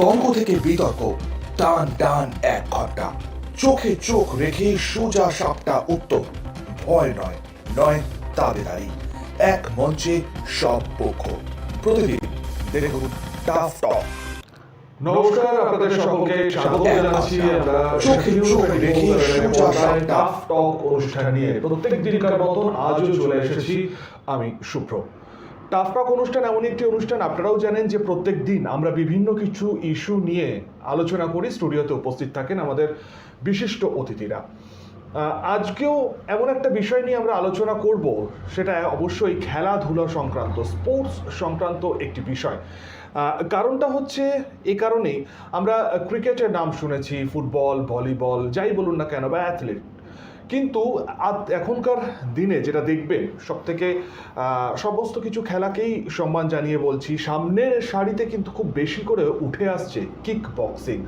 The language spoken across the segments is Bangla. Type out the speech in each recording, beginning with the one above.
তর্ক থেকে বিতর্ক টান টান এক ঘণ্টা। চোখে চোখ রেখে সোজা সাপটা উত্তর ভয় নয় নয় তাবেদারি। এক মঞ্চে সব পক্ষ। প্রতিদিন দেখুন টাফ টক নমস্কার আপনাদের সকলকে স্বাগত জানাচ্ছি। আমরা টাফ টক অনুষ্ঠান নিয়ে প্রত্যেক দিনকার মতন আজও চলে এসেছি। আমি শুভ্র টাফ টক অনুষ্ঠান এমন একটি অনুষ্ঠান, আপনারাও জানেন যে প্রত্যেক দিন আমরা বিভিন্ন কিছু ইস্যু নিয়ে আলোচনা করি, স্টুডিওতে উপস্থিত থাকেন আমাদের বিশিষ্ট অতিথিরা। আজকেও এমন একটা বিষয় নিয়ে আমরা আলোচনা করব, সেটা অবশ্যই খেলাধুলা সংক্রান্ত, স্পোর্টস সংক্রান্ত একটি বিষয়। কারণটা হচ্ছে এই কারণেই আমরা ক্রিকেটের নাম শুনেছি, ফুটবল, ভলিবল, যাই বলুন না কেন, বা অ্যাথলেট কিন্তু এখনকার দিনে যেটা দেখবেন সব থেকে সমস্ত কিছু খেলাকেই সম্মান জানিয়ে বলছি, সামনের সারিতে কিন্তু খুব বেশি করে উঠে আসছে কিক বক্সিং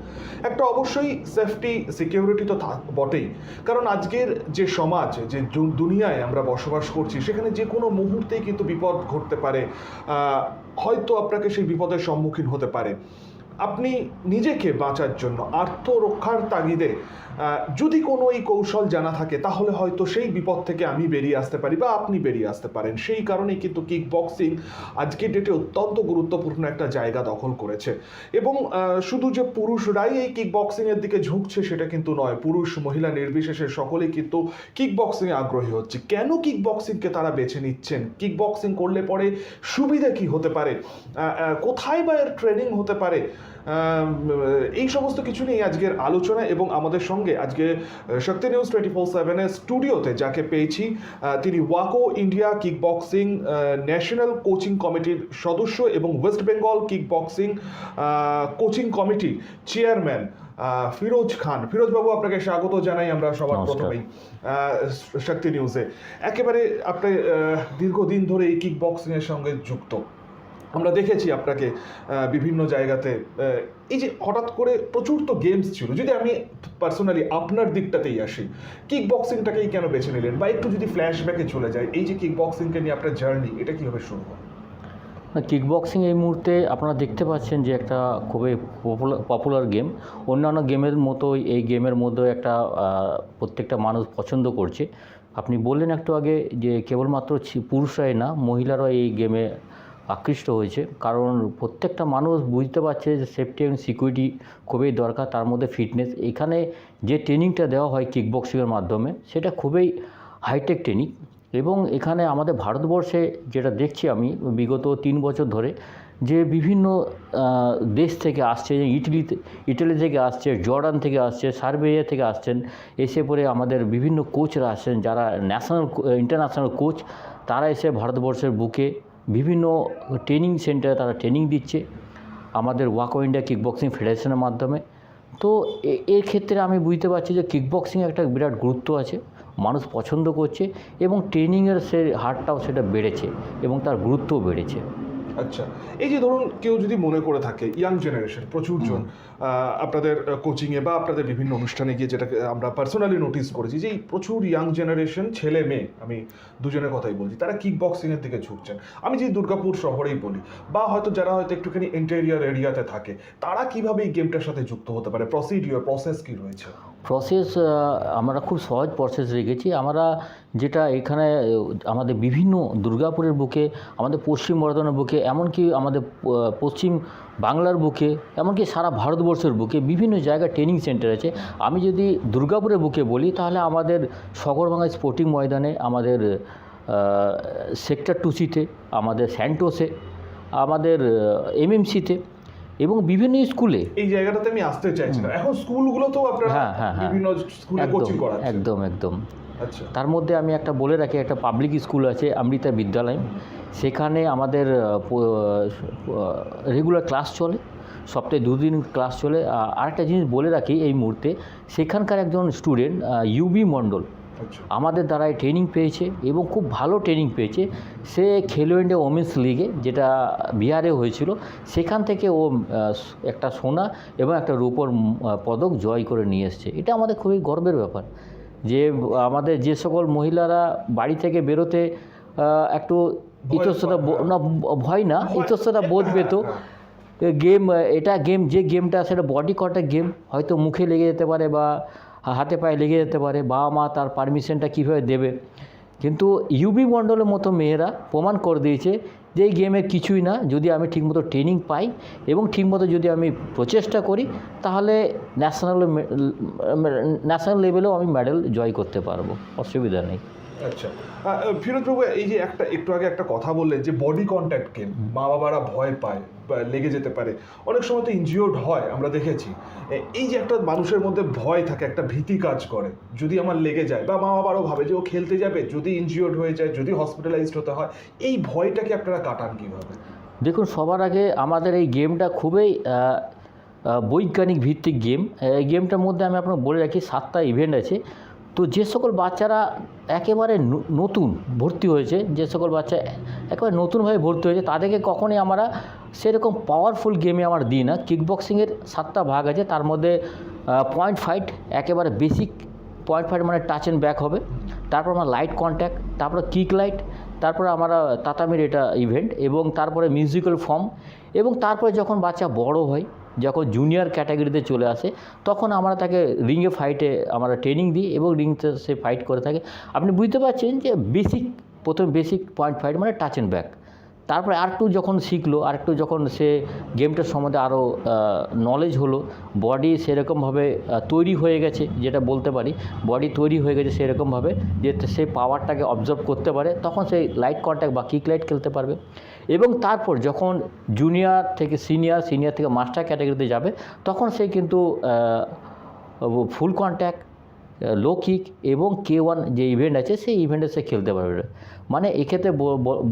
একটা অবশ্যই সেফটি সিকিউরিটি তো বটেই। কারণ আজকের যে সমাজ, যে দুনিয়ায় আমরা বসবাস করছি, সেখানে যে কোনো মুহূর্তেই কিন্তু বিপদ ঘটতে পারে হয়তো আপনাকে সেই বিপদের সম্মুখীন হতে পারে। আপনি নিজেকে বাঁচার জন্য আত্মরক্ষার তাগিদে যদি কোনো এই কৌশল জানা থাকে, তাহলে হয়তো সেই বিপদ থেকে আমি বেরিয়ে আসতে পারি বা আপনি বেরিয়ে আসতে পারেন। সেই কারণেই কিন্তু কিক বক্সিং আজকের ডেটে অত্যন্ত গুরুত্বপূর্ণ একটা জায়গা দখল করেছে। এবং শুধু যে পুরুষরাই এই কিক বক্সিংয়ের দিকে ঝুঁকছে, সেটা কিন্তু নয়। পুরুষ, মহিলা নির্বিশেষে সকলেই কিন্তু কিক বক্সিংয়ে আগ্রহী হচ্ছে। কেন কিক বক্সিংকে তারা বেছে নিচ্ছেন? কিক বক্সিং করলে পরে সুবিধা কি হতে পারে? কোথায় বা এর ট্রেনিং হতে পারে? এই সমস্ত কিছু নিয়ে আজকের আলোচনা এবং আমাদের সঙ্গে আজকে শক্তি নিউজ টোয়েন্টি ফোর সেভেনের স্টুডিওতে যাকে পেয়েছি তিনি ওয়াকো India kick boxing national coaching কমিটির সদস্য এবং West Bengal kick boxing coaching কমিটির চেয়ারম্যান ফিরোজ খান। ফিরোজ বাবু আপনাকে স্বাগত জানাই আমরা সবার প্রথমেই শক্তি নিউজে। একেবারে আপনি দীর্ঘদিন ধরে এই কিক বক্সিং এর সঙ্গে যুক্ত। আমরা দেখেছি আপনাকে বিভিন্ন জায়গাতে এই যে হঠাৎ করে প্রচুর তো গেমস ছিল। যদি আমি পার্সোনালি আপনার দিকটাতেই আসি কিক বক্সিংটাকেই কেন বেছে নিলেন? বা একটু যদি ফ্ল্যাশব্যাকে চলে যায় এই যে কিক বক্সিংকে নিয়ে আপনার জার্নি এটা কীভাবে শুরু হয়? কিক বক্সিং এই মুহূর্তে আপনারা দেখতে পাচ্ছেন যে একটা খুবই পপুলার পপুলার গেম অন্যান্য গেমের মতোই, এই গেমের মধ্যে একটা প্রত্যেকটা মানুষ পছন্দ করছে। আপনি বললেন একটু আগে যে কেবলমাত্র পুরুষরাই না, মহিলারাও এই গেমে আকৃষ্ট হয়েছে। কারণ প্রত্যেকটা মানুষ বুঝতে পারছে যে সেফটি এবং সিকিউরিটি খুবই দরকার, তার মধ্যে ফিটনেস এখানে যে ট্রেনিংটা দেওয়া হয় কিক বক্সিংয়ের মাধ্যমে, সেটা খুবই হাইটেক ট্রেনিং এবং এখানে আমাদের ভারতবর্ষে যেটা দেখছি আমি বিগত তিন বছর ধরে, যে বিভিন্ন দেশ থেকে আসছে ইটালিতে ইটালি থেকে আসছে, জর্ডান থেকে আসছে, সার্বিয়া থেকে আসছেন, এসে পরে আমাদের বিভিন্ন কোচরা আসছেন, যারা ন্যাশনাল ইন্টারন্যাশনাল কোচ তারা এসে ভারতবর্ষের বুকে বিভিন্ন ট্রেনিং সেন্টারে তারা ট্রেনিং দিচ্ছে। আমাদের ওয়াকো ইন্ডিয়া কিক বক্সিং ফেডারেশনের মাধ্যমে। তো এর ক্ষেত্রে আমি বুঝতে পারছি যে কিক বক্সিংয়ে একটা বিরাট গুরুত্ব আছে। মানুষ পছন্দ করছে এবং ট্রেনিংয়ের সে হারটাও সেটা বেড়েছে এবং তার গুরুত্বও বেড়েছে। আচ্ছা এই যে ধরুন কেউ যদি মনে করে থাকে ইয়াং জেনারেশন প্রচুর জন আপনাদের কোচিংয়ে বা আপনাদের বিভিন্ন অনুষ্ঠানে গিয়ে যেটাকে আমরা পার্সোনালি নোটিস করেছি যে এই প্রচুর ইয়াং জেনারেশন ছেলে মেয়ে আমি দুজনের কথাই বলছি তারা কিক বক্সিংয়ের দিকে ঝুঁকছেন। আমি যে দুর্গাপুর শহরেই বলি বা হয়তো যারা হয়তো একটুখানি ইন্টেরিয়ার এরিয়াতে থাকে তারা কীভাবে এই গেমটার সাথে যুক্ত হতে পারে? প্রসিডিওর প্রসেস কি রয়েছে? প্রসেস আমরা খুব সহজ প্রসেস রেখেছি। আমরা যেটা এখানে আমাদের বিভিন্ন দুর্গাপুরের বুকে, আমাদের পশ্চিম বর্ধমানের বুকে, এমনকি আমাদের পশ্চিম বাংলার বুকে, এমনকি সারা ভারতবর্ষের বুকে বিভিন্ন জায়গায় ট্রেনিং সেন্টার আছে। আমি যদি দুর্গাপুরের বুকে বলি, তাহলে আমাদের সগরভাঙ্গা স্পোর্টিং ময়দানে, আমাদের সেক্টর টুসিতে আমাদের স্যান্টোসে আমাদের এমএমসিতে এবং বিভিন্ন স্কুলে। এই জায়গাটাতে আমি আসতে চাইছিলাম এখন স্কুলগুলো তো আপনারা হ্যাঁ হ্যাঁ হ্যাঁ। বিভিন্ন স্কুলে কোচিং করাচ্ছেন। একদম একদম। আচ্ছা। তার মধ্যে আমি একটা বলে রাখি একটা পাবলিক স্কুল আছে অমৃতা বিদ্যালয়। সেখানে আমাদের রেগুলার ক্লাস চলে সপ্তাহে দুদিন ক্লাস চলে। আরেকটা জিনিস বলে রাখি এই মুহূর্তে সেখানকার একজন স্টুডেন্ট ইউবি মণ্ডল আমাদের দ্বারাই ট্রেনিং পেয়েছে এবং খুব ভালো ট্রেনিং পেয়েছে। সে খেলো ইন্ডিয়া ওমেন্স লিগে যেটা বিহারে হয়েছিল সেখান থেকে ও একটা সোনা এবং একটা রূপর পদক জয় করে নিয়ে এসছে। এটা আমাদের খুবই গর্বের ব্যাপার যে আমাদের যে সকল মহিলারা বাড়ি থেকে বেরোতে একটু ইতস্ততা না। ভয় না ইতস্ততা বোধ পেত। গেম এটা গেম যে গেমটা সেটা বডি কন্ট্যাক্ট গেম হয়তো মুখে লেগে যেতে পারে বা হাতে পায়ে লেগে যেতে পারে, বাবা মা তার পারমিশনটা কীভাবে দেবে? কিন্তু ইউবি মণ্ডলের মতো মেয়েরা প্রমাণ করে দিয়েছে যে এই গেমে কিছুই না, যদি আমি ঠিকমতো ট্রেনিং পাই এবং ঠিকমতো যদি আমি প্রচেষ্টা করি, তাহলে ন্যাশনাল ন্যাশনাল লেভেলেও আমি মেডেল জয় করতে পারব, অসুবিধা নেই। আচ্ছা। ফিরোজ বাবু এই যে একটা একটু আগে একটা কথা বললেন যে বডি কন্ট্যাক্ট গেম মা বাবারা ভয় পায় বা লেগে যেতে পারে। অনেক সময় তো ইনজিওর্ড হয় আমরা দেখেছি। এই যে একটা মানুষের মধ্যে ভয় থাকে একটা ভীতি কাজ করে যদি আমার লেগে যায় বা মা বাবারও ভাবে যে ও খেলতে যাবে যদি ইনজিওর্ড হয়ে যায় যদি হসপিটালাইজড হতে হয় এই ভয়টাকে আপনারা কাটান কীভাবে? দেখুন সবার আগে আমাদের এই গেমটা খুবই বৈজ্ঞানিক ভিত্তিক গেম। এই গেমটার মধ্যে আমি আপনাকে বলে রাখি সাতটা ইভেন্ট আছে। তো যে সকল বাচ্চারা একেবারে নতুন ভর্তি হয়েছে, যে সকল বাচ্চা একেবারে নতুনভাবে ভর্তি হয়েছে, তাদেরকে কখনোই আমরা সেরকম পাওয়ারফুল গেমে আমার দিই না। কিকবক্সিংয়ের সাতটা ভাগ আছে, তার মধ্যে পয়েন্ট ফাইট একেবারে বেসিক পয়েন্ট ফাইট মানে টাচ অ্যান্ড ব্যাক হবে। তারপর আমার লাইট কন্ট্যাক্ট তারপর কিক লাইট তারপরে আমরা তাতামির এটা ইভেন্ট এবং তারপরে মিউজিক্যাল ফর্ম এবং তারপরে যখন বাচ্চা বড় হয় যখন জুনিয়র ক্যাটাগরিতে চলে আসে, তখন আমরা তাকে রিংয়ে ফাইটে আমরা ট্রেনিং দিই এবং রিংতে সে ফাইট করে থাকে। আপনি বুঝতে পারছেন যে বেসিক প্রথম বেসিক পয়েন্ট ফাইট মানে টাচ অ্যান্ড ব্যাক তারপরে আরেকটু যখন শিখলো, আরেকটু যখন সে গেমটার সম্বন্ধে আরও নলেজ হলো বডি সেরকমভাবে তৈরি হয়ে গেছে, যেটা বলতে পারি। বডি তৈরি হয়ে গেছে সেরকমভাবে, যে সে পাওয়ারটাকে অবজার্ভ করতে পারে, তখন সেই লাইট কন্ট্যাক্ট বা কিক লাইট খেলতে পারবে। এবং তারপর যখন জুনিয়র থেকে সিনিয়র সিনিয়র থেকে মাস্টার ক্যাটাগরিতে যাবে, তখন সে কিন্তু ফুল কন্ট্যাক্ট লো কিক এবং কে ওয়ান যে ইভেন্ট আছে সেই ইভেন্টে সে খেলতে পারবে। মানে এক্ষেত্রে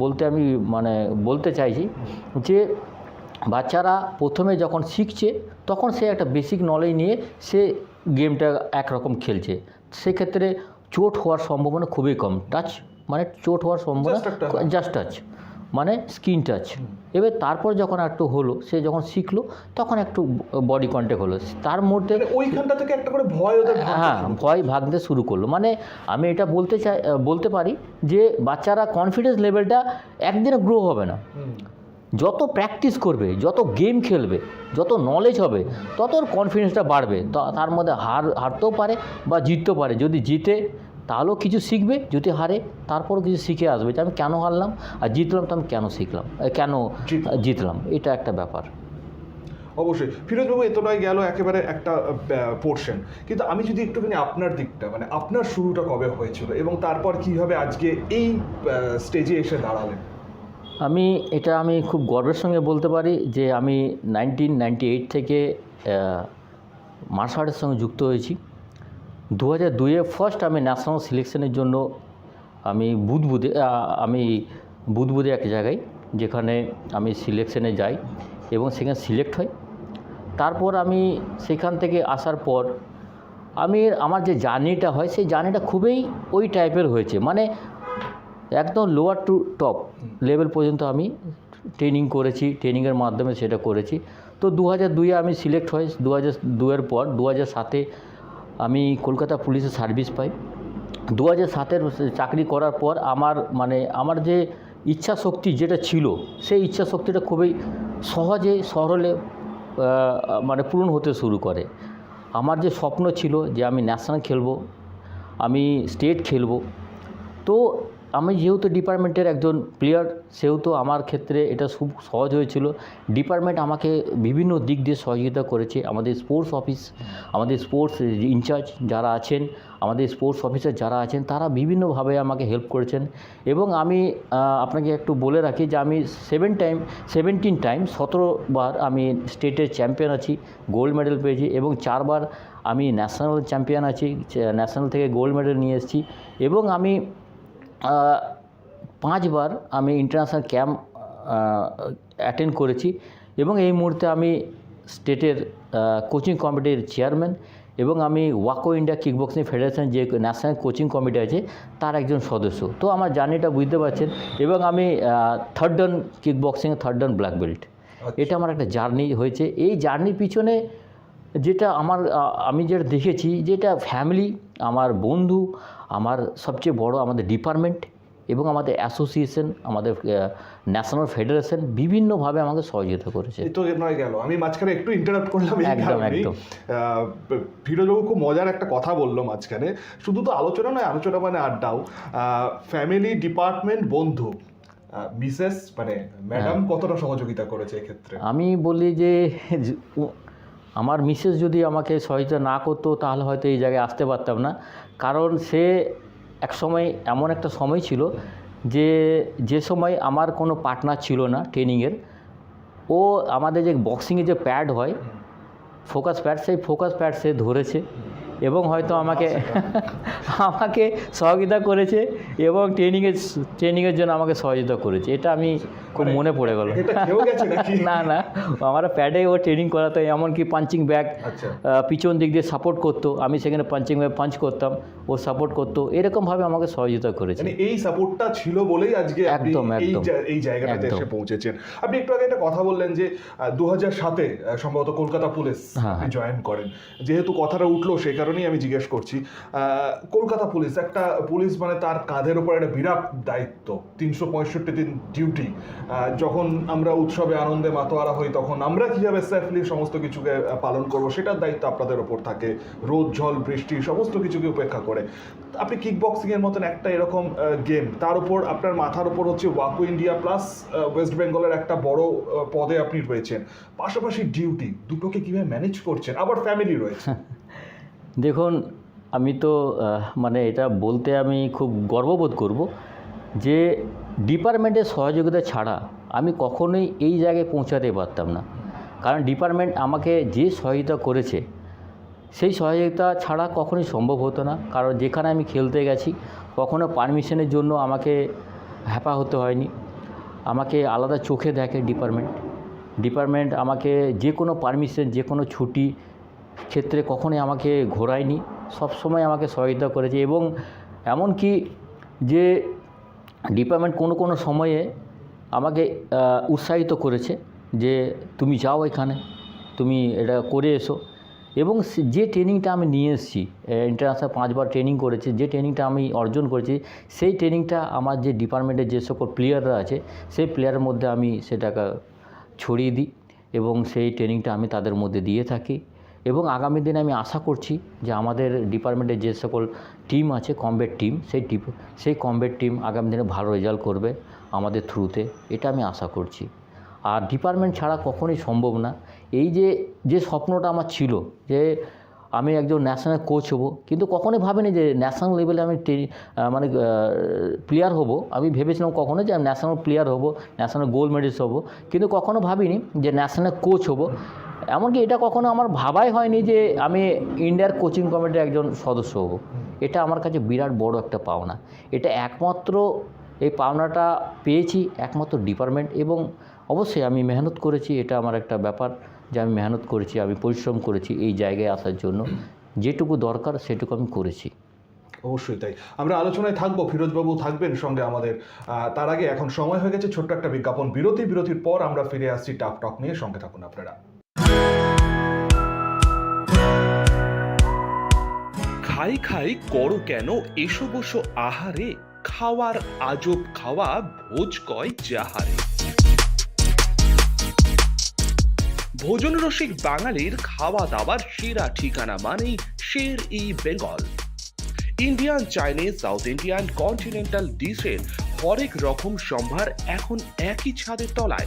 বলতে আমি মানে বলতে চাইছি যে বাচ্চারা প্রথমে যখন শিখছে তখন সে একটা বেসিক নলেজ নিয়ে সে গেমটা একরকম খেলছে। সেক্ষেত্রে চোট হওয়ার সম্ভাবনা খুবই কম। টাচ মানে চোট হওয়ার সম্ভাবনা জাস্ট টাচ মানে স্কিন টাচ এবার তারপর যখন একটু হলো সে যখন শিখলো তখন একটু বডি কন্ট্যাক্ট হলো। তার মধ্যে মানে ওইখানটা থেকে একটা করে ভয় হ্যাঁ ভয় ভাগতে শুরু করল। মানে আমি এটা বলতে চাই বলতে পারি যে বাচ্চারা কনফিডেন্স লেভেলটা একদিনে গ্রো হবে না। যত প্র্যাকটিস করবে যত গেম খেলবে যত নলেজ হবে তত কনফিডেন্সটা বাড়বে। তার মধ্যে হার হারতেও পারে বা জিততেও পারে। যদি জিতে তাহলেও কিছু শিখবে যদি হারে তারপরও কিছু শিখে আসবে। যে আমি কেন হারলাম আর জিতলাম তো আমি কেন শিখলাম? কেন জিতলাম। এটা একটা ব্যাপার। অবশ্যই। ফিরোজবাবু এতটাই গেল একেবারে একটা পোর্শন কিন্তু আমি যদি একটুখানি আপনার দিকটা মানে আপনার শুরুটা কবে হয়েছিল এবং তারপর কীভাবে আজকে এই স্টেজে এসে দাঁড়ালেন? আমি এটা আমি খুব গর্বের সঙ্গে বলতে পারি যে আমি নাইনটিন নাইনটি এইট থেকে মার্শাল আর্টের সঙ্গে যুক্ত হয়েছি। দু হাজার দুইয়ে ফার্স্ট আমি ন্যাশনাল সিলেকশনের জন্য আমি বুধবুদে আমি বুধবুদে এক জায়গায় যেখানে আমি সিলেকশনে যাই এবং সেখানে সিলেক্ট হয় তারপর আমি সেখান থেকে আসার পর আমি আমার যে জার্নিটা হয়, সেই জার্নিটা খুবই ওই টাইপের হয়েছে। মানে একদম লোয়ার টু টপ লেভেল পর্যন্ত আমি ট্রেনিং করেছি ট্রেনিংয়ের মাধ্যমে সেটা করেছি। তো দু হাজার দুইয়ে আমি সিলেক্ট হই দু হাজার দুয়ের পর দু হাজার সাতে আমি কলকাতা পুলিশে সার্ভিস পাই। দু হাজার সাতের চাকরি করার পর আমার মানে আমার যে ইচ্ছা শক্তি যেটা ছিল, সেই ইচ্ছা শক্তিটা খুবই সহজে, সরলে মানে পূরণ হতে শুরু করে। আমার যে স্বপ্ন ছিল যে আমি ন্যাশনাল খেলব, আমি স্টেট খেলব, তো আমি যেহেতু ডিপার্টমেন্টের একজন প্লেয়ার সেহেতু আমার ক্ষেত্রে এটা খুব সহজ হয়েছিল। ডিপার্টমেন্ট আমাকে বিভিন্ন দিক দিয়ে সহযোগিতা করেছে। আমাদের স্পোর্টস অফিস আমাদের স্পোর্টস ইনচার্জ যারা আছেন, আমাদের স্পোর্টস অফিসার যারা আছেন, তারা বিভিন্নভাবে আমাকে হেল্প করেছেন। এবং আমি আপনাকে একটু বলে রাখি যে আমি সেভেন টাইম সেভেন্টিন টাইম সতেরো বার আমি স্টেটের চ্যাম্পিয়ন আছি গোল্ড মেডেল পেয়েছি এবং চারবার আমি ন্যাশনাল চ্যাম্পিয়ন আছি ন্যাশনাল থেকে গোল্ড মেডেল নিয়ে এসেছি। এবং আমি পাঁচবার আমি ইন্টারন্যাশনাল ক্যাম্প অ্যাটেন্ড করেছি এবং এই মুহূর্তে আমি স্টেটের কোচিং কমিটির চেয়ারম্যান এবং আমি ওয়াকো ইন্ডিয়া কিকবক্সিং ফেডারেশন যে ন্যাশনাল কোচিং কমিটি আছে তার একজন সদস্য। তো আমার জার্নিটা বুঝতে পারছেন এবং আমি third dan kickboxing third dan black belt এটা আমার একটা জার্নি হয়েছে। এই জার্নির পিছনে যেটা আমার আমি যেটা দেখেছি যেটা ফ্যামিলি আমার বন্ধু আমার সবচেয়ে বড় আমাদের ডিপার্টমেন্ট এবং আমাদের অ্যাসোসিয়েশন আমাদের ন্যাশনাল ফেডারেশন বিভিন্নভাবে আমাকে সহযোগিতা করেছে। তো নয় গেল। আমি মাঝখানে একটু ইন্টারাপ্ট করলাম একদম, একদম। ফিরোজবাবু খুব মজার একটা কথা বলল মাঝখানে। শুধু তো আলোচনা নয় আলোচনা মানে আড্ডাও। ফ্যামিলি ডিপার্টমেন্ট বন্ধু মিসেস মানে ম্যাডাম। কতটা সহযোগিতা করেছে এক্ষেত্রে? আমি বলি যে আমার মিসেস যদি আমাকে সহযোগিতা না করতো, তাহলে হয়তো এই জায়গায় আসতে পারতাম না। কারণ সে এক সময় এমন একটা সময় ছিল যে যে সময় আমার কোনো পার্টনার ছিল না ট্রেনিংয়ের। ও আমাদের যে বক্সিংয়ে যে প্যাড হয় ফোকাস প্যাড সেই ফোকাস প্যাড সে ধরেছে। এবং হয়তো আমাকে আমাকে সহযোগিতা করেছে এবং ট্রেনিংয়ের ট্রেনিংয়ের জন্য আমাকে সহযোগিতা করেছে। এটা আমি খুব মানে মনে পড়ে গেল? না না। আমার প্যাডে ও ট্রেনিং করাতো এমনকি পাঞ্চিং ব্যাগ আচ্ছা। পিছন দিক দিয়ে সাপোর্ট করতো। আমি সেখানে পাঞ্চিং ব্যাগ পাঞ্চ করতাম ও সাপোর্ট করতো। এরকমভাবে আমাকে সহযোগিতা করেছে। মানে এই সাপোর্টটা ছিল বলেই আজকে একদম, একদম। এই জায়গাটাতে এসে পৌঁছেছেন। আপনি একটু আগে একটা কথা বললেন যে দু হাজার সাতে সম্ভবত কলকাতা পুলিশ হ্যাঁ, জয়েন করেন। যেহেতু কথাটা উঠল সেই কারণেই আমি জিজ্ঞেস করছি কলকাতা পুলিশ, একটা পুলিশ মানে তার কাঁধের উপর একটা বিরাট দায়িত্ব, তিনশো পঁয়ষট্টি দিন ডিউটি যখন আমরা উৎসবে আনন্দে মাতোয়ারা হই তখন আমরা কীভাবে সেফলি সমস্ত কিছুকে পালন করব সেটার দায়িত্ব আপনাদের ওপর থাকে, রোদ জল বৃষ্টি, সমস্ত কিছুকে উপেক্ষা করে। আপনি কিক বক্সিংয়ের মতন একটা এরকম গেম তার উপর আপনার মাথার উপর হচ্ছে ওয়াকো ইন্ডিয়া প্লাস ওয়েস্ট বেঙ্গলের একটা বড় পদে আপনি রয়েছেন। পাশাপাশি ডিউটি দুটোকে কীভাবে ম্যানেজ করছেন? আবার ফ্যামিলি রয়েছে। দেখুন, আমি তো মানে এটা বলতে আমি খুব গর্ববোধ করব যে ডিপার্টমেন্টের সহযোগিতা ছাড়া আমি কখনোই এই জায়গায় পৌঁছাতে পারতাম না। কারণ ডিপার্টমেন্ট আমাকে যে সহযোগিতা করেছে, সেই সহযোগিতা ছাড়া কখনোই সম্ভব হতো না। কারণ যেখানে আমি খেলতে গেছি, কখনো পারমিশনের জন্য আমাকে হ্যাপা হতে হয়নি। আমাকে আলাদা চোখে দেখে ডিপার্টমেন্ট। ডিপার্টমেন্ট আমাকে যে কোনো পারমিশন, যে কোনো ছুটি ক্ষেত্রে কখনোই আমাকে ঘোরায়নি। সবসময় আমাকে সহযোগিতা করেছে এবং এমনকি যে ডিপার্টমেন্ট কোনো কোনো সময়ে আমাকে উৎসাহিত করেছে যে তুমি যাও এখানে, তুমি এটা করে এসো। এবং যে ট্রেনিংটা আমি নিয়ে এসেছি ইন্টারন্যাশনাল পাঁচবার ট্রেনিং করেছি, যে ট্রেনিংটা আমি অর্জন করেছি, সেই ট্রেনিংটা আমার যে ডিপার্টমেন্টের যে সকল প্লেয়াররা আছে, সেই প্লেয়ারের মধ্যে আমি সেটাকে ছড়িয়ে দিই এবং সেই ট্রেনিংটা আমি তাদের মধ্যে দিয়ে থাকি। এবং আগামী দিনে আমি আশা করছি যে আমাদের ডিপার্টমেন্টের যে সকল টিম আছে কমব্যাট টিম সেই টিম, সেই কমব্যাট টিম আগামী দিনে ভালো রেজাল্ট করবে আমাদের থ্রুতে এটা আমি আশা করছি। আর ডিপার্টমেন্ট ছাড়া কখনোই সম্ভব না। এই যে যে স্বপ্নটা আমার ছিল যে আমি একজন ন্যাশনাল কোচ হব, কিন্তু কখনোই ভাবিনি যে ন্যাশনাল লেভেলে আমি মানে প্লেয়ার হব। আমি ভেবেছিলাম কখনো যে আমি ন্যাশনাল প্লেয়ার হব ন্যাশনাল গোল্ড মেডেলিস্ট হব। কিন্তু কখনো ভাবিনি যে ন্যাশনাল কোচ হব। এমনকি এটা কখনো আমার ভাবাই হয়নি যে আমি ইন্ডিয়ার কোচিং কমিটির একজন সদস্য হব। এটা আমার কাছে বিরাট বড় একটা পাওনা। এটা একমাত্র এই পাওনাটা পেয়েছি একমাত্র ডিপার্টমেন্ট এবং অবশ্যই আমি মেহনত করেছি, এটা আমার একটা ব্যাপার যে আমি মেহনত করেছি, আমি পরিশ্রম করেছি এই জায়গায় আসার জন্য। যেটুকু দরকার সেটুকু আমি করেছি। অবশ্যই তাই। আমরা আলোচনায় থাকব, ফিরোজবাবু থাকবেন সঙ্গে আমাদের। তার আগে এখন সময় হয়ে গেছে ছোট্ট একটা বিজ্ঞাপন। বিরতি, বিরতির পর আমরা ফিরে আসছি টাক টক নিয়ে। সঙ্গে থাকুন আপনারা। খাই খাই করো কেন? এসো বসো আহারে। খাওয়ার আজব খাওয়া ভোজ কয় যাহারে। ভোজন রসিক বাঙালির খাওয়া দাওয়ার সেরা ঠিকানা মানেই Sher e Bengal. Indian, Chinese, South Indian, continental ডিশের হরেক রকম সম্ভার এখন একই ছাদের তলায়।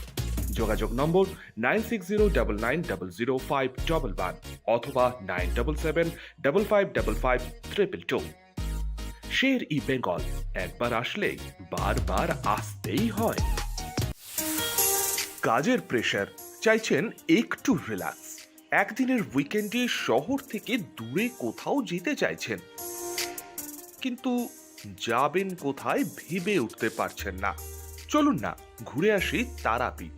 যোগাযোগ নম্বর nine six zero double nine zero five one অথবা nine double seven five double five triple two. Sher e Bengal, একবার আসলে বারবার আসতেই হয়। কাজের প্রেশার চাইছেন একটু রিল্যাক্স একদিনের উইকেন্ডে শহর থেকে দূরে কোথাও যেতে চাইছেন। কিন্তু যাবেন কোথায় ভেবে উঠতে পারছেন না। চলুন না, ঘুরে আসি তারাপীঠ।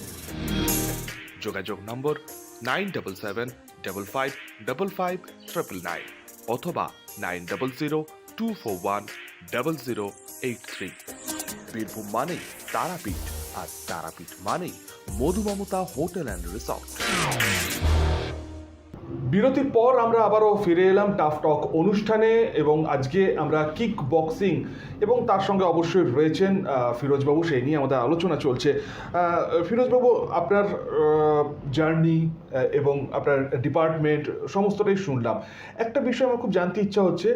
যোগাযোগ নম্বর nine double seven double five double five triple nine অথবা nine double zero two four one double zero eight three Birbhum মানেই তারাপীঠ, আর তারাপীঠ মানেই মধুমমতা হোটেল অ্যান্ড রিসর্ট। বিরতির পর আমরা আবারও ফিরে এলাম টাফ টক অনুষ্ঠানে এবং আজকে আমরা কিক বক্সিং এবং তার সঙ্গে অবশ্যই রয়েছেন ফিরোজবাবু। সেই নিয়ে আমাদের আলোচনা চলছে। ফিরোজবাবু, আপনার জার্নি এবং আপনার ডিপার্টমেন্ট সমস্তটাই শুনলাম। একটা বিষয় আমার খুব জানতে ইচ্ছা হচ্ছে,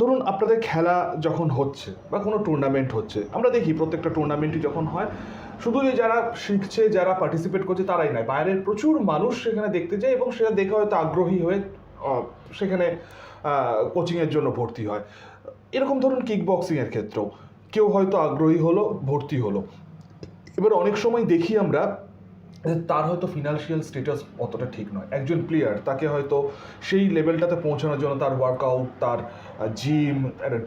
ধরুন আপনাদের খেলা যখন হচ্ছে বা কোনো টুর্নামেন্ট হচ্ছে, আমরা দেখি প্রত্যেকটা টুর্নামেন্টই যখন হয় শুধু যে যারা শিখছে, যারা পার্টিসিপেট করছে তারাই নয়, বাইরের প্রচুর মানুষ সেখানে দেখতে যায় এবং সেটা দেখে হয়তো আগ্রহী হয়ে সেখানে কোচিংয়ের জন্য ভর্তি হয়। এরকম ধরুন কিক বক্সিংয়ের ক্ষেত্রেও কেউ হয়তো আগ্রহী হলো, ভর্তি হলো। এবার অনেক সময় দেখি আমরা তার হয়তো ফিনান্সিয়াল স্টেটাস অতটা ঠিক নয়। একজন প্লেয়ার তাকে হয়তো সেই লেভেলটাতে পৌঁছানোর জন্য তার ওয়ার্কআউট তার জিম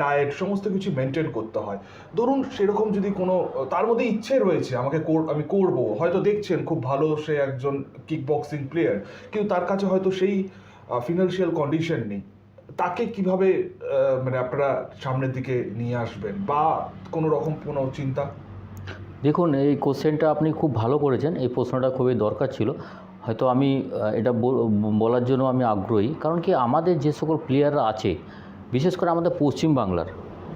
ডায়েট সমস্ত কিছু মেনটেন করতে হয়। ধরুন সেরকম যদি কোনো, তার মধ্যে ইচ্ছে রয়েছে, আমাকে আমি করব। হয়তো দেখছেন খুব ভালো সে একজন কিক বক্সিং প্লেয়ার কিন্তু তার কাছে হয়তো সেই ফিনান্সিয়াল কন্ডিশন নেই। তাকে কীভাবে মানে আপনারা সামনের দিকে নিয়ে আসবেন? বা কোনো রকম কোনো চিন্তা? দেখুন, এই কোশ্চেনটা আপনি খুব ভালো করেছেন। এই প্রশ্নটা খুবই দরকার ছিল। হয়তো আমি এটা বল- বলার জন্য আমি আগ্রহী। কারণ কি, আমাদের যে সকল প্লেয়াররা আছে, বিশেষ করে আমাদের পশ্চিম বাংলার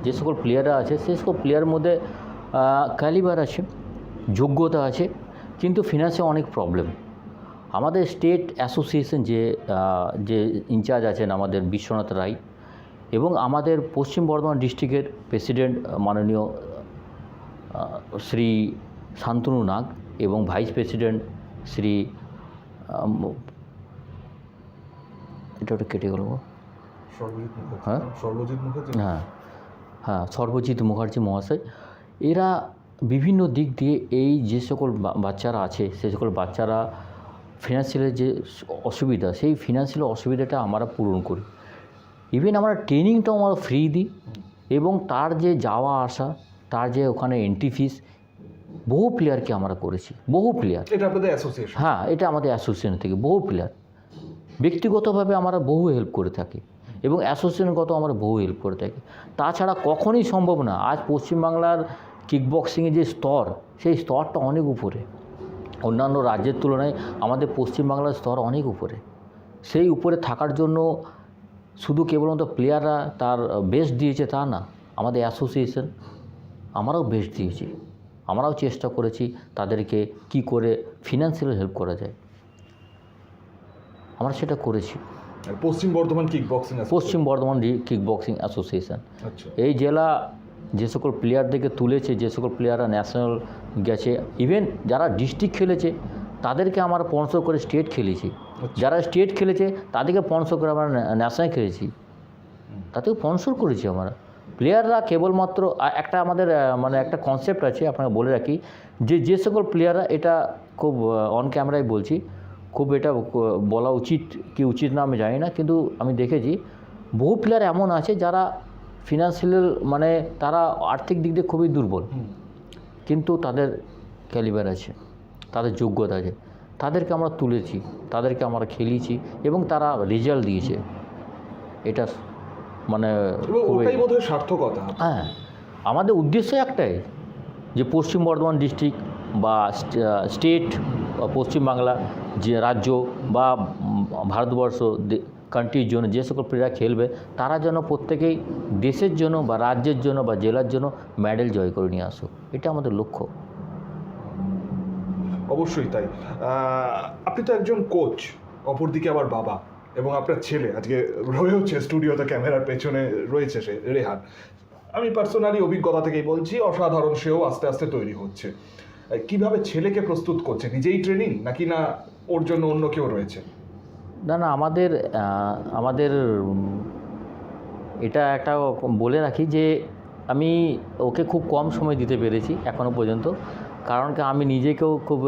যে সকল প্লেয়াররা আছে, সে সকল প্লেয়ারের মধ্যে ক্যালিবার আছে, যোগ্যতা আছে, কিন্তু ফিনান্সে অনেক প্রবলেম আমাদের স্টেট অ্যাসোসিয়েশন যে যে ইনচার্জ আছেন আমাদের বিশ্বনাথ রায় এবং আমাদের পশ্চিম বর্ধমান ডিস্ট্রিক্টের প্রেসিডেন্ট মাননীয় শ্রী শান্তনু নাগ এবং ভাইস প্রেসিডেন্ট শ্রী এটা ওটা কেটে গেল হ্যাঁ? সর্বজিৎ হ্যাঁ। হ্যাঁ সর্বজিৎ মুখার্জি মহাশয়। এরা বিভিন্ন দিক দিয়ে এই যে সকল বাচ্চারা আছে সে সকল বাচ্চারা ফিনান্সিয়ালের যে অসুবিধা সেই ফিনান্সিয়াল অসুবিধাটা আমরা পূরণ করি। ইভেন আমরা ট্রেনিংটাও আমরা ফ্রি দিই এবং তার যে যাওয়া আসা তার যে ওখানে এন্ট্রি ফিস বহু প্লেয়ারকে আমরা করেছি বহু প্লেয়ার এটা আপনাদের অ্যাসোসিয়েশন হ্যাঁ এটা আমাদের অ্যাসোসিয়েশন থেকে বহু প্লেয়ার ব্যক্তিগতভাবে আমরা বহু হেল্প করে থাকি এবং অ্যাসোসিয়েশনগত আমরা বহু হেল্প করে থাকি। তাছাড়া কখনোই সম্ভব না আজ পশ্চিমবাংলার কিকবক্সিংয়ের যে স্তর সেই স্তরটা অনেক উপরে। অন্যান্য রাজ্যের তুলনায় আমাদের পশ্চিমবাংলার স্তর অনেক উপরে। সেই উপরে থাকার জন্য শুধু কেবলমাত্র প্লেয়াররা তার বেস্ট দিয়েছে তা না আমাদের অ্যাসোসিয়েশন আমরাও বেস্ট দিয়েছি। আমরাও চেষ্টা করেছি তাদেরকে কি করে ফিনান্সিয়াল হেল্প করা যায়। আমরা সেটা করেছি। পশ্চিম বর্ধমান কিক বক্সিং পশ্চিম বর্ধমান কিক বক্সিং অ্যাসোসিয়েশন আচ্ছা। এই জেলা যে সকল প্লেয়ারদেরকে তুলেছে যে সকল প্লেয়াররা ন্যাশনাল গেছে ইভেন যারা ডিস্ট্রিক্ট খেলেছে তাদেরকে আমরা স্পন্সর করে স্টেট খেলেছি। যারা স্টেট খেলেছে তাদেরকে স্পন্সর করে আমরা ন্যাশনাল খেলেছি। তাতেও স্পন্সর করেছি আমরা। প্লেয়াররা কেবলমাত্র একটা আমাদের মানে একটা কনসেপ্ট আছে আপনাকে বলে রাখি যে যে সকল প্লেয়াররা এটা খুব অন ক্যামেরায় বলছি খুব এটা বলা উচিত কি উচিত না আমি জানি না কিন্তু আমি দেখেছি বহু প্লেয়ার এমন আছে যারা ফিনান্সিয়াল মানে তারা আর্থিক দিক দিয়ে খুবই দুর্বল। কিন্তু তাদের ক্যালিবার আছে তাদের যোগ্যতা আছে তাদেরকে আমরা তুলেছি তাদেরকে আমরা খেলিয়েছি এবং তারা রেজাল্ট দিয়েছে। এটা মানে ওটাই বোধহয় সার্থকতা। হ্যাঁ আমাদের উদ্দেশ্য একটাই যে পশ্চিম বর্ধমান ডিস্ট্রিক্ট বা স্টেট পশ্চিমবাংলা যে রাজ্য বা ভারতবর্ষ কান্ট্রির জন্য যে সকল প্লেয়ার খেলবে তারা যেন প্রত্যেকেই দেশের জন্য বা রাজ্যের জন্য বা জেলার জন্য মেডেল জয় করে নিয়ে আসুক। এটা আমাদের লক্ষ্য। অবশ্যই তাই। আপনি তো একজন কোচ অপরদিকে আবার বাবা। এবং আপনার ছেলে, আজকে রয়েছে স্টুডিওতে ক্যামেরার পেছনে রয়েছে সে, রেহান। আমি পার্সোনালি অভিজ্ঞতা থেকেই বলছি, অসাধারণ সেও আস্তে আস্তে তৈরি হচ্ছে। কীভাবে ছেলেকে প্রস্তুত করছে? নিজেই ট্রেনিং নাকি না ওর জন্য অন্য কেউ রয়েছে? না না, আমাদের আমাদের এটা একটা বলে রাখি যে, আমি ওকে খুব কম সময় দিতে পেরেছি এখনও পর্যন্ত। কারণ আমি নিজেকেও খুব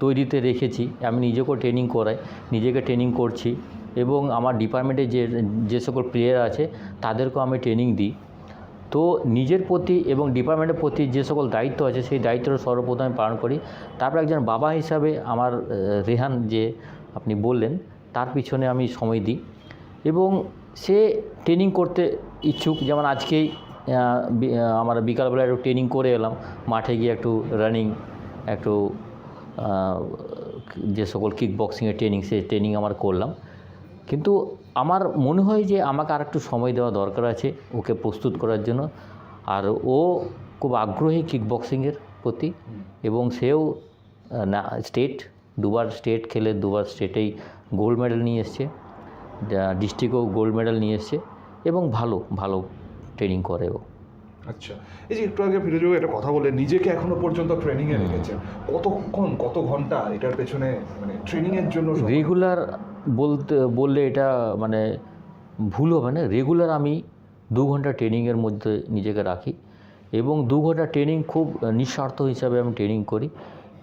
তৈরিতে রেখেছি। আমি নিজেকেও ট্রেনিং করাই, নিজেকে ট্রেনিং করছি। এবং আমার ডিপার্টমেন্টে যে যে সকল প্লেয়ার আছে, তাদেরকেও আমি ট্রেনিং দিই। তো নিজের প্রতি এবং ডিপার্টমেন্টের প্রতি যে সকল দায়িত্ব আছে, সেই দায়িত্বটা সর্বপ্রথম আমি পালন করি। তারপর একজন বাবা হিসাবে আমার রেহান যে আপনি বললেন, তার পিছনে আমি সময় দিই। এবং সে ট্রেনিং করতে ইচ্ছুক। যেমন আজকেই আমরা বিকালবেলা একটু ট্রেনিং করে এলাম। মাঠে গিয়ে একটু রানিং একটু যে সকল কিক বক্সিংয়ের ট্রেনিং সে ট্রেনিং আমার করলাম। কিন্তু আমার মনে হয় যে আমাকে আর একটু সময় দেওয়া দরকার আছে ওকে প্রস্তুত করার জন্য। আর ও খুব আগ্রহী কিক বক্সিংয়ের প্রতি এবং সেও না স্টেট দুবার স্টেট খেলে দুবার স্টেটেই গোল্ড মেডেল নিয়ে এসছে। ডিস্ট্রিক্টও গোল্ড মেডেল নিয়ে এসছে এবং ভালো ভালো ট্রেনিং করে ও। আচ্ছা এই যে একটু আগে ফিরোজ একটা কথা বলে নিজেকে এখনও পর্যন্ত ট্রেনিংয়ে রেখেছেন। কতক্ষণ কত ঘণ্টা এটার পেছনে মানে ট্রেনিংয়ের জন্য রেগুলার বলতে, বললে এটা মানে ভুল হবে না। রেগুলার আমি দু ঘণ্টা ট্রেনিংয়ের মধ্যে নিজেকে রাখি এবং দু ঘণ্টা ট্রেনিং খুব নিঃস্বার্থ হিসাবে আমি ট্রেনিং করি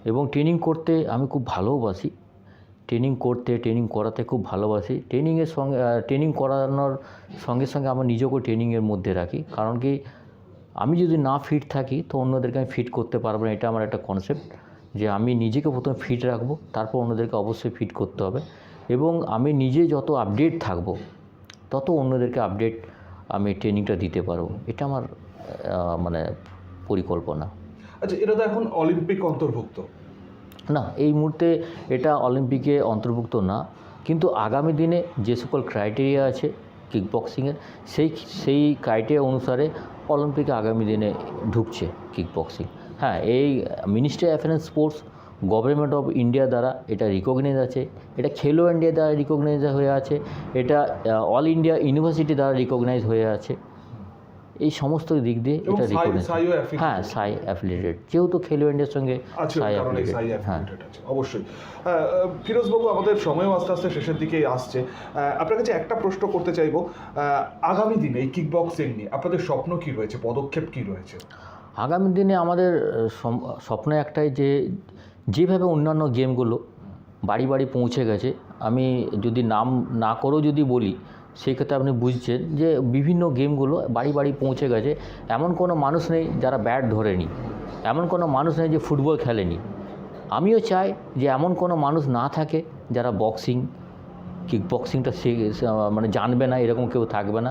এবং ট্রেনিং করতে আমি খুব ভালোবাসি ট্রেনিং করতে ট্রেনিং করাতে খুব ভালোবাসি। ট্রেনিংয়ের সঙ্গে ট্রেনিং করানোর সঙ্গে সঙ্গে আমার নিজেকেও ট্রেনিংয়ের মধ্যে রাখি। কারণ কি, আমি যদি না ফিট থাকি তো অন্যদেরকে আমি ফিট করতে পারব না। এটা আমার একটা কনসেপ্ট যে আমি নিজেকে প্রথমে ফিট রাখব, তারপর অন্যদেরকে অবশ্যই ফিট করতে হবে। এবং আমি নিজে যত আপডেট থাকব তত অন্যদেরকে আপডেট আমি ট্রেনিংটা দিতে পারব। এটা আমার মানে পরিকল্পনা। আচ্ছা এটা তো এখন অলিম্পিক অন্তর্ভুক্ত। না এই মুহূর্তে এটা অলিম্পিকে অন্তর্ভুক্ত না কিন্তু আগামী দিনে যে সকল ক্রাইটেরিয়া আছে কিক বক্সিংয়ের সেই সেই ক্রাইটেরিয়া অনুসারে অলিম্পিকে আগামী দিনে ঢুকছে কিক বক্সিং হ্যাঁ এই ministry of affairs sports government of India দ্বারা এটা রিকগনাইজ আছে এটা খেলো ইন্ডিয়া দ্বারা রিকগনাইজ হয়ে আছে এটা অল ইন্ডিয়া ইউনিভার্সিটি দ্বারা রিকগনাইজ হয়ে আছে। এই সমস্ত দিক দিয়ে এটা রিকগনাইজ হ্যাঁ সাই অ্যাফিলিয়েটেড যেহেতু খেলো ইন্ডিয়ার সঙ্গে সাই অ্যাফিলিয়েটেড হ্যাঁ। অবশ্যই। ফিরোজ বাবু আমাদের সময়ও আস্তে আস্তে শেষের দিকে আসছে। আপনার কাছে একটা প্রশ্ন করতে চাইব। আগামী দিনে এই কিক বক্সিং নিয়ে আপনাদের স্বপ্ন কি রয়েছে? পদক্ষেপ কি রয়েছে? আগামী দিনে আমাদের স্বপ্ন একটাই যে, যেভাবে অন্যান্য গেমগুলো বাড়ি বাড়ি পৌঁছে গেছে, আমি যদি নাম না করেও যদি বলি, সেই ক্ষেত্রে আপনি বুঝছেন যে, বিভিন্ন গেমগুলো বাড়ি বাড়ি পৌঁছে গেছে। এমন কোনো মানুষ নেই যারা ব্যাট ধরেনি। এমন কোনো মানুষ নেই যে ফুটবল খেলেনি। আমিও চাই যে, এমন কোনো মানুষ না থাকে যারা বক্সিং কিক বক্সিংটা মানে জানবে না, এরকম কেউ থাকবে না।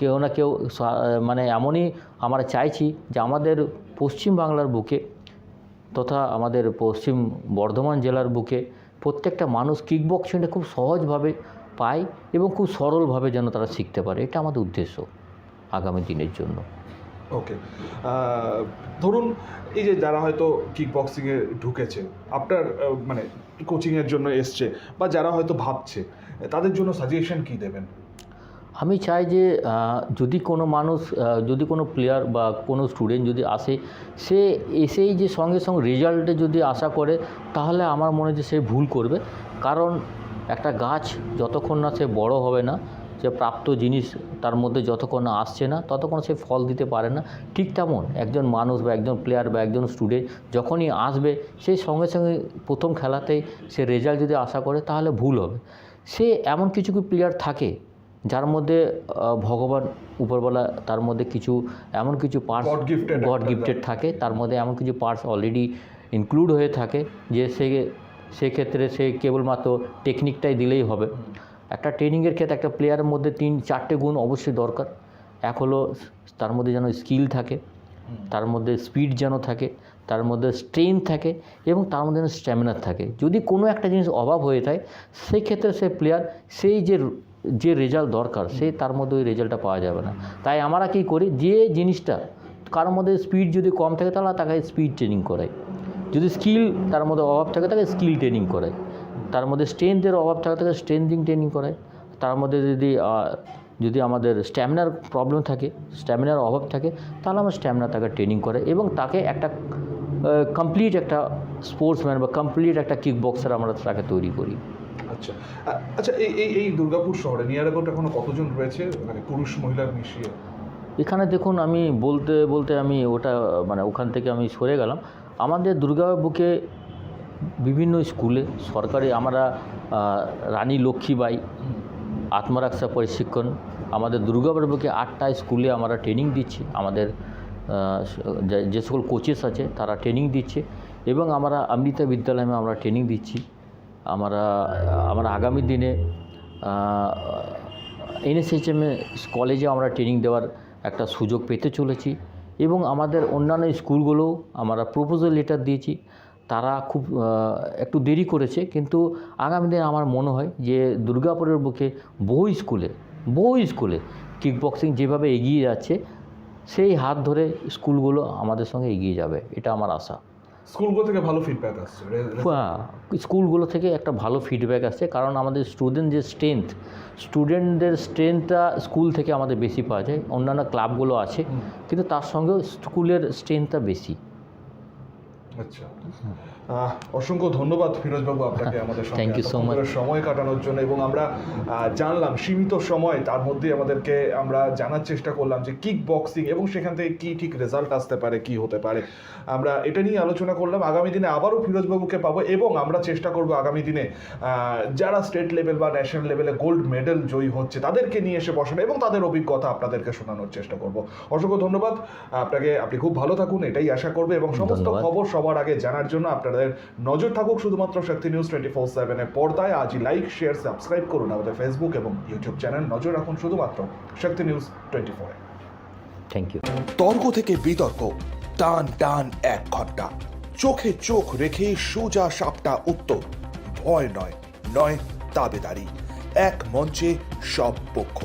কেউ না কেউ মানে এমনই আমরা চাইছি যে আমাদের পশ্চিম বাংলার বুকে তথা আমাদের পশ্চিম বর্ধমান জেলার বুকে প্রত্যেকটা মানুষ কিক বক্সিংটা খুব সহজভাবে পায় এবং খুব সরলভাবে যেন তারা শিখতে পারে। এটা আমাদের উদ্দেশ্য আগামী দিনের জন্য। ওকে ধরুন এই যে যারা হয়তো কিক বক্সিংয়ে ঢুকেছে, আপনার মানে কোচিংয়ের জন্য এসছে বা যারা হয়তো ভাবছে তাদের জন্য সাজেশন কি দেবেন? আমি চাই যে যদি কোনো মানুষ যদি কোনো প্লেয়ার বা কোনো স্টুডেন্ট যদি আসে, সে এসেই যে সঙ্গে সঙ্গে রেজাল্টে যদি আশা করে, তাহলে আমার মনে হয় যে সে ভুল করবে। কারণ একটা গাছ যতক্ষণ না সে বড় হবে না, যে প্রাপ্ত জিনিস তার মধ্যে যতক্ষণ না আসছে না, ততক্ষণ সে ফল দিতে পারে না। ঠিক তেমন একজন মানুষ বা একজন প্লেয়ার বা একজন স্টুডেন্ট যখনই আসবে সেই সঙ্গে সঙ্গে প্রথম খেলাতেই সে রেজাল্ট যদি আশা করে, তাহলে ভুল হবে। সে এমন কিছু কিছু প্লেয়ার থাকে যার মধ্যে ভগবান উপরবেলা তার মধ্যে কিছু এমন কিছু পার্টস গড গিফটেড থাকে। তার মধ্যে এমন কিছু পার্টস অলরেডি ইনক্লুড হয়ে থাকে যে সে সেক্ষেত্রে সে কেবলমাত্র টেকনিকটাই দিলেই হবে। একটা ট্রেনিংয়ের ক্ষেত্রে একটা প্লেয়ারের মধ্যে তিন চারটে গুণ অবশ্যই দরকার। এক হলো তার মধ্যে যেন স্কিল থাকে তার মধ্যে স্পিড যেন থাকে তার মধ্যে স্ট্রেংথ থাকে এবং তার মধ্যে স্ট্যামিনার থাকে। যদি কোনো একটা জিনিস অভাব হয়ে যায় সেই ক্ষেত্রে সে প্লেয়ার সেই যে যে রেজাল্ট দরকার সেই তার মধ্যে ওই রেজাল্টটা পাওয়া যাবে না। তাই আমরা কী করি, যে জিনিসটা কারোর মধ্যে স্পিড যদি কম থাকে, তাহলে তাকে স্পিড ট্রেনিং করাই। যদি স্কিল তার মধ্যে অভাব থাকে, তাকে স্কিল ট্রেনিং করাই। তার মধ্যে স্ট্রেংথের অভাব থাকে, তাকে স্ট্রেংথিং ট্রেনিং করাই। তার মধ্যে যদি যদি আমাদের স্ট্যামিনার প্রবলেম থাকে স্ট্যামিনার অভাব থাকে, তাহলে আমার স্ট্যামিনা তাকে ট্রেনিং করে এবং তাকে একটা কমপ্লিট একটা স্পোর্টসম্যান বা কমপ্লিট একটা কিক বক্সার আমরা তাকে তৈরি করি। আচ্ছা। আচ্ছা এই এই এই দুর্গাপুর শহরে নিয়ার অ্যাবাউট এখনও কতজন রয়েছে? মানে পুরুষ মহিলার মিশিয়ে? এখানে দেখুন আমি বলতে বলতে আমি ওটা মানে ওখান থেকে আমি সরে গেলাম। আমাদের দুর্গা বুকে বিভিন্ন স্কুলে সরকারি আমরা রানী লক্ষ্মীবাই আত্মরক্ষা প্রশিক্ষণ আমাদের দুর্গাপুর বুকে আটটা স্কুলে আমরা ট্রেনিং দিচ্ছি। আমাদের যে- সকল কোচেস আছে, তারা ট্রেনিং দিচ্ছে এবং আমরা অমৃতা বিদ্যালয়ে আমরা ট্রেনিং দিচ্ছি। আমরা আমরা আগামী দিনে এনএসএইচএম কলেজে আমরা ট্রেনিং দেওয়ার একটা সুযোগ পেতে চলেছি এবং আমাদের অন্যান্য স্কুলগুলোও আমরা প্রপোজাল লেটার দিয়েছি। তারা খুব একটু দেরি করেছে, কিন্তু আগামী দিনে আমার মনে হয় যে দুর্গাপুরের বুকে বহু স্কুলে বহু স্কুলে কিক বক্সিং যেভাবে এগিয়ে যাচ্ছে সেই হাত ধরে স্কুলগুলো আমাদের সঙ্গে এগিয়ে যাবে এটা আমার আশা। স্কুলগুলো থেকে ভালো ফিডব্যাক আসছে হ্যাঁ, স্কুলগুলো থেকে একটা ভালো ফিডব্যাক আসছে কারণ আমাদের স্টুডেন্ট যে স্ট্রেংথ স্টুডেন্টদের স্ট্রেংথটা স্কুল থেকে আমাদের বেশি পাওয়া যায় অন্যান্য ক্লাবগুলো আছে কিন্তু তার সঙ্গেও স্কুলের স্ট্রেংথটা বেশি। আচ্ছা। অসংখ্য ধন্যবাদ ফিরোজবাবু আপনাকে আমাদের so এতক্ষণ much. ধরে সময় কাটানোর জন্য এবং আমরা জানলাম সীমিত সময় তার মধ্যে আমাদেরকে আমরা জানার চেষ্টা করলাম যে কিক বক্সিং এবং সেখান থেকে কি ঠিক রেজাল্ট আসতে পারে কি হতে পারে। আমরা এটা নিয়ে আলোচনা করলাম। আগামী দিনে আবারও ফিরোজবাবুকে পাবো এবং আমরা চেষ্টা করব আগামী দিনে যারা স্টেট লেভেল বা ন্যাশনাল লেভেলে গোল্ড মেডেল জয়ী হচ্ছে তাদেরকে নিয়ে এসে বসানো এবং তাদের অভিজ্ঞতা আপনাদেরকে শোনানোর চেষ্টা করব। অসংখ্য ধন্যবাদ। আপনাকে আপনি খুব ভালো থাকুন এটাই আশা করবে এবং সমস্ত খবর সবার আগে জানার জন্য আপনাদের নজর থাকুক শুধুমাত্র শক্তি নিউজ টোয়েন্টি ফোর সেভেনের পর্দায়। আজই লাইক শেয়ার সাবস্ক্রাইব করুন আমাদের ফেসবুক এবং ইউটিউব চ্যানেল নজর রাখুন শুধুমাত্র শক্তি নিউজ টোয়েন্টি ফোরে থ্যাংক ইউ তর্ক থেকে বিতর্ক টান টান এক ঘণ্টা। চোখে চোখ রেখে সোজা সাপটা উত্তর। ভয় নয় নয় দাবেদারি এক মঞ্চে সব পক্ষ।